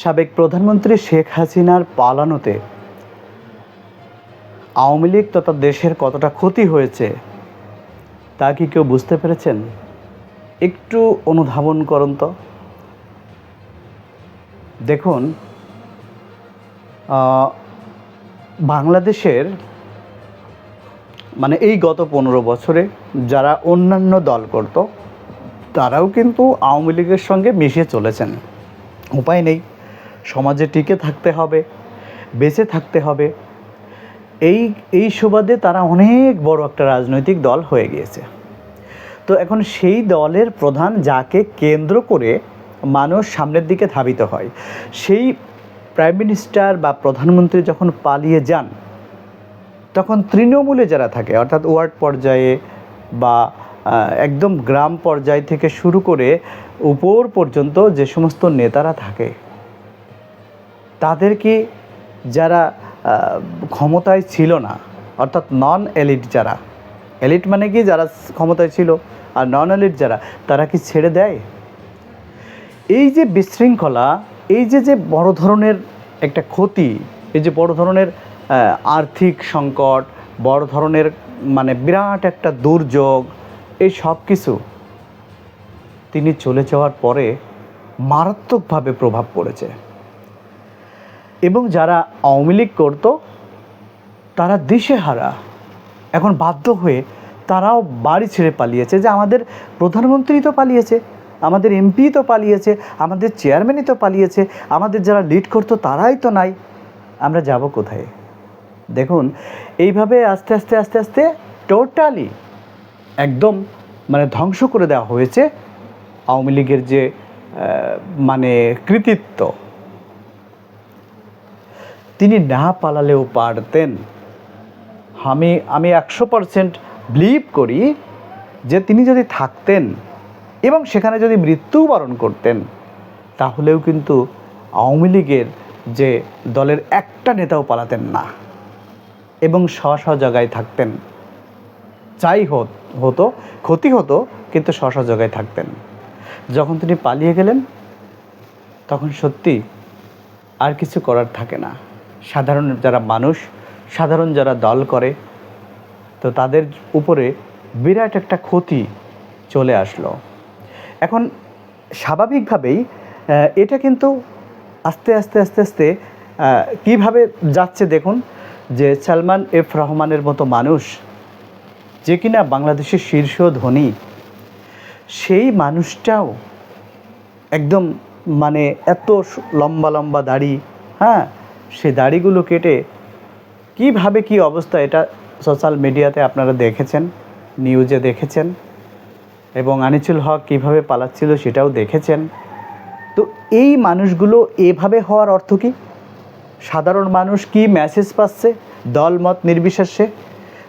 সাবেক প্রধানমন্ত্রী শেখ হাসিনার পালানোতে আওয়ামী লীগ তথা দেশের কতটা ক্ষতি হয়েছে, তা কি কেউ বুঝতে পেরেছেন? একটু অনুধাবন করুন তো। দেখুন বাংলাদেশের মানে এই গত পনেরো বছরে যারা অন্যান্য দল করত, তারাও কিন্তু আওয়ামী লীগের সঙ্গে মিশে চলেছেন। উপায় নেই। সমাজে টিকে থাকতে হবে, বেঁচে থাকতে হবে। এই এই সুবাদে তারা অনেক বড় একটা রাজনৈতিক দল হয়ে গিয়েছে। তো এখন সেই দলের প্রধান যাকে কেন্দ্র করে মানুষ সামনের দিকে ধাবিত হয়, সেই প্রাইম মিনিস্টার বা প্রধানমন্ত্রী যখন পালিয়ে যান, তখন তৃণমূলে যারা থাকে, অর্থাৎ ওয়ার্ড পর্যায়ে বা একদম গ্রাম পর্যায় থেকে শুরু করে উপর পর্যন্ত যে সমস্ত নেতারা থাকে তাদেরকে যারা ক্ষমতায় ছিল না, অর্থাৎ নন এলিট যারা এলিট মানে কি? যারা ক্ষমতায় ছিল আর নন এলিট যারা, তারা কি ছেড়ে দেয়? এই যে বিশৃঙ্খলা, এই যে যে বড় ধরনের একটা ক্ষতি, এই যে বড় ধরনের আর্থিক সংকট, বড় ধরনের মানে বিরাট একটা দুর্যোগ, এই সব কিছু তিনি চলে যাওয়ার পরে মারাত্মকভাবে প্রভাব পড়েছে। এবং যারা আওয়ামী লীগ করতো, তারা দিশেহারা। এখন বাধ্য হয়ে তারাও বাড়ি ছেড়ে পালিয়েছে, যে আমাদের প্রধানমন্ত্রী তো পালিয়েছে, আমাদের এমপি তো পালিয়েছে, আমাদের চেয়ারম্যানই তো পালিয়েছে, আমাদের যারা লিড করতো তারাই তো নাই। আমরা যাব কোথায়? দেখুন, এইভাবে আস্তে আস্তে আস্তে আস্তে টোটালি একদম মানে ধ্বংস করে দেওয়া হয়েছে আওয়ামী লীগের যে মানে কৃতিত্ব। তিনি না পালালেও পারতেন। আমি আমি একশো পারসেন্ট বিলিভ করি যে তিনি যদি থাকতেন এবং সেখানে যদি মৃত্যুবরণ করতেন, তাহলেও কিন্তু আওয়ামী লীগের যে দলের একটা নেতাও পালাতেন না এবং স্ব স্ব জায়গায় থাকতেন। চাই হত- হতো, ক্ষতি হতো, কিন্তু স্ব স্ব জায়গায় থাকতেন। যখন তিনি পালিয়ে গেলেন, তখন সত্যি আর কিছু করার থাকে না। সাধারণ যারা মানুষ, সাধারণ যারা দল করে, তো তাদের উপরে বিরাট একটা ক্ষতি চলে আসলো। এখন স্বাভাবিকভাবেই এটা কিন্তু আস্তে আস্তে আস্তে আস্তে কীভাবে যাচ্ছে দেখুন যে সালমান এফ রহমানের মতো মানুষ, যে কিনা বাংলাদেশের শীর্ষ ধনী, সেই মানুষটাও একদম মানে এত লম্বা লম্বা দাড়ি হ্যাঁ সে দাড়িগুলো কেটে কীভাবে কি অবস্থা এটা সোশ্যাল মিডিয়াতে আপনারা দেখেছেন নিউজে দেখেছেন এবং আনিসুল হক কীভাবে পালাচ্ছিল সেটাও দেখেছেন। তো এই মানুষগুলো এভাবে হওয়ার অর্থ কি? সাধারণ মানুষ কি মেসেজ পাচ্ছে? দলমত নির্বিশেষে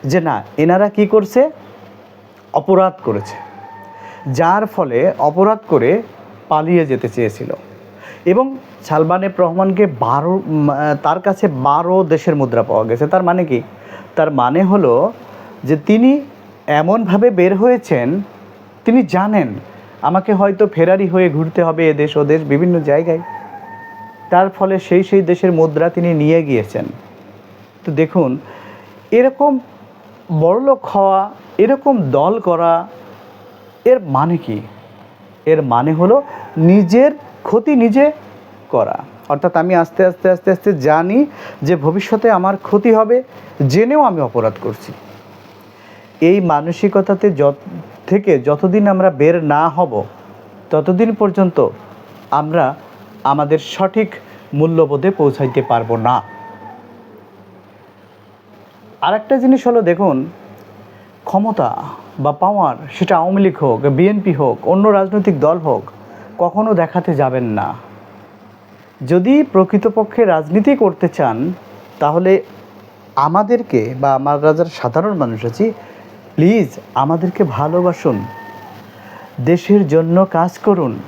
যে না, এনারা কি করছে? অপরাধ করেছে। যার ফলে অপরাধ করে পালিয়ে যেতে চেয়েছিল। এবং সালমান এফ রহমানকে বারো তার কাছে বারো দেশের মুদ্রা পাওয়া গেছে। তার মানে কি? তার মানে হলো যে তিনি এমনভাবে বের হয়েছেন, তিনি জানেন আমাকে হয়তো ফেরারি হয়ে ঘুরতে হবে এদেশ ওদেশ বিভিন্ন জায়গায়। তার ফলে সেই সেই দেশের মুদ্রা তিনি নিয়ে গিয়েছেন। তো দেখুন, এরকম বড়লোক হওয়া, এরকম দল করা, এর মানে কি? এর মানে হলো নিজের ক্ষতি নিজে করা। অর্থাৎ আমি আস্তে আস্তে আস্তে আস্তে জানি যে ভবিষ্যতে আমার ক্ষতি হবে জেনেও আমি অপরাধ করছি। এই মানসিকতাতে যত থেকে যতদিন আমরা বের না হব, ততদিন পর্যন্ত আমরা আমাদের সঠিক মূল্যবোধে পৌঁছাইতে পারব না। আরেকটা জিনিস হলো, দেখুন, ক্ষমতা বা পাওয়ার সেটা আওয়ামী লীগ হোক বিএনপি হোক, অন্য রাজনৈতিক দল হোক, কখনো দেখাতে যাবেন না। যদি প্রকৃতপক্ষে রাজনীতি করতে চান, তাহলে আমাদেরকে বা আমরা যারা সাধারণ মানুষ আছি, প্লিজ আমাদেরকে ভালোবাসুন। দেশের জন্য কাজ করুন।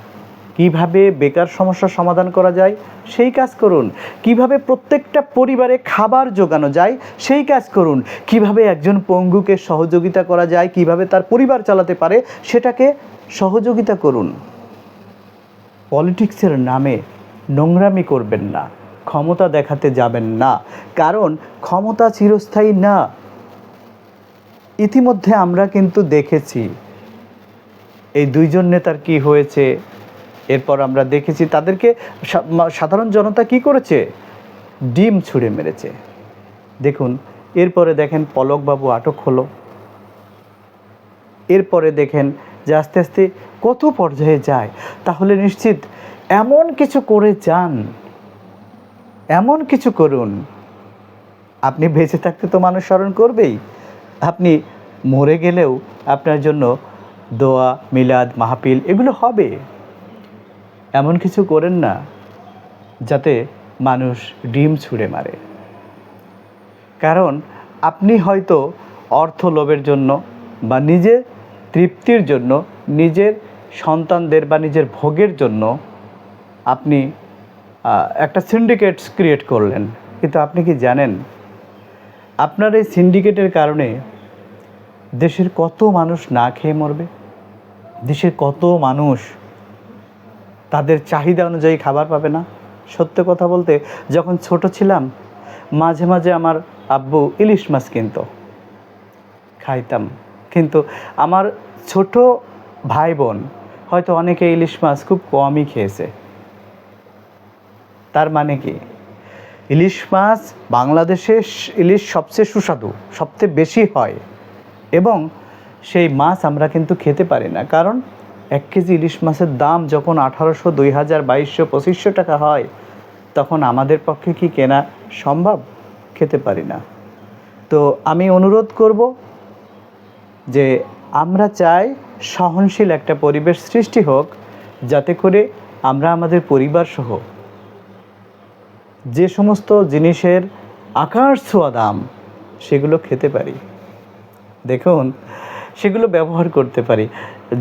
কীভাবে বেকার সমস্যার সমাধান করা যায়, সেই কাজ করুন। কীভাবে প্রত্যেকটা পরিবারে খাবার জোগানো যায়, সেই কাজ করুন। কীভাবে একজন পঙ্গুকে সহযোগিতা করা যায়, কীভাবে তার পরিবার চালাতে পারে, সেটাকে সহযোগিতা করুন। পলিটিক্সের নামে নোংরামি করবেন না, ক্ষমতা দেখাতে যাবেন না, কারণ ক্ষমতা চিরস্থায়ী না। ইতিমধ্যে আমরা কিন্তু দেখেছি, এই দুইজন নেতার কি হয়েছে, এরপর আমরা দেখেছি তাদেরকে সাধারণ জনতা কি করেছে? ডিম ছুঁড়ে মেরেছে। দেখুন, এরপরে দেখেন পলকবাবু আটক হলো। এরপরে দেখেন যে আস্তে আস্তে কত পর্যায়ে যায়। তাহলে নিশ্চিত এমন কিছু করে যান, এমন কিছু করুন, আপনি বেঁচে থাকতে তো মানুষ স্মরণ করবেই। আপনি মরে গেলেও আপনার জন্য দোয়া, মিলাদ, মাহফিল এগুলো হবে। এমন কিছু করেন না যাতে মানুষ ডিম ছুঁড়ে মারে। কারণ আপনি হয়তো অর্থ লোভের জন্য বা নিজের তৃপ্তির জন্য, নিজের সন্তানদের বা নিজের ভোগের জন্য আপনি একটা সিন্ডিকেটস ক্রিয়েট করলেন। কিন্তু আপনি কি জানেন? আপনার এই সিন্ডিকেটের কারণে দেশের কত মানুষ না খেয়ে মরবে? দেশের কত মানুষ তাদের চাহিদা অনুযায়ী খাবার পাবে না? সত্য কথা বলতে, যখন ছোট ছিলাম, মাঝে মাঝে আমার আব্বু ইলিশ মাছ কিনতো। খাইতাম। কিন্তু আমার ছোট ভাই বোন হয়তো অনেকে ইলিশ মাছ খুব কমই খেয়েছে। তার মানে কি? ইলিশ মাছ বাংলাদেশে ইলিশ সবচেয়ে সুস্বাদু, সবচেয়ে বেশি হয়। এবং সেই মাছ আমরা কিন্তু খেতে পারি না। কারণ এক কেজি ইলিশ মাছের দাম যখন আঠারোশো, দুই হাজার, বাইশশো, পঁচিশশো টাকা হয়, তখন আমাদের পক্ষে কি কেনা সম্ভব? খেতে পারি না। তো আমি অনুরোধ করব যে আমরা চাই সহনশীল একটা পরিবেশ সৃষ্টি হোক, যাতে করে আমরা আমাদের পরিবার সহ যে সমস্ত জিনিসের আকার ছোঁয়া দাম, সেগুলো খেতে পারি। দেখুন, সেগুলো ব্যবহার করতে পারি।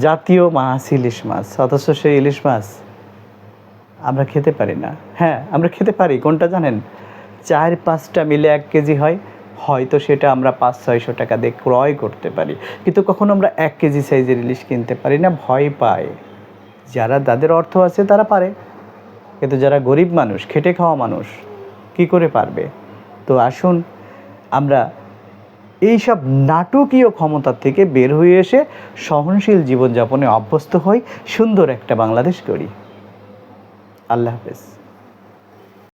জাতীয় মাছ, ইলিশ মাছ, অথচ সেই ইলিশ মাছ আমরা খেতে পারি না। হ্যাঁ আমরা খেতে পারি, কোনটা জানেন? চার পাঁচটা মিলে এক কেজি হয়, হয়তো সেটা আমরা পাঁচ, ছয়শো টাকা দিয়ে ক্রয় করতে পারি। কিন্তু কখনো আমরা এক কেজি সাইজের ইলিশ কিনতে পারি না, ভয় পায়। যারা তাদের অর্থ আছে, তারা পারে। কিন্তু যারা গরিব মানুষ, খেটে খাওয়া মানুষ, কি করে পারবে? তো আসুন আমরা এই সব নাটকীয় ক্ষমতা থেকে বের হয়ে এসে সহনশীল জীবনযাপনে অভ্যস্ত হই, সুন্দর একটা বাংলাদেশ করি আল্লাহ হাফেজ।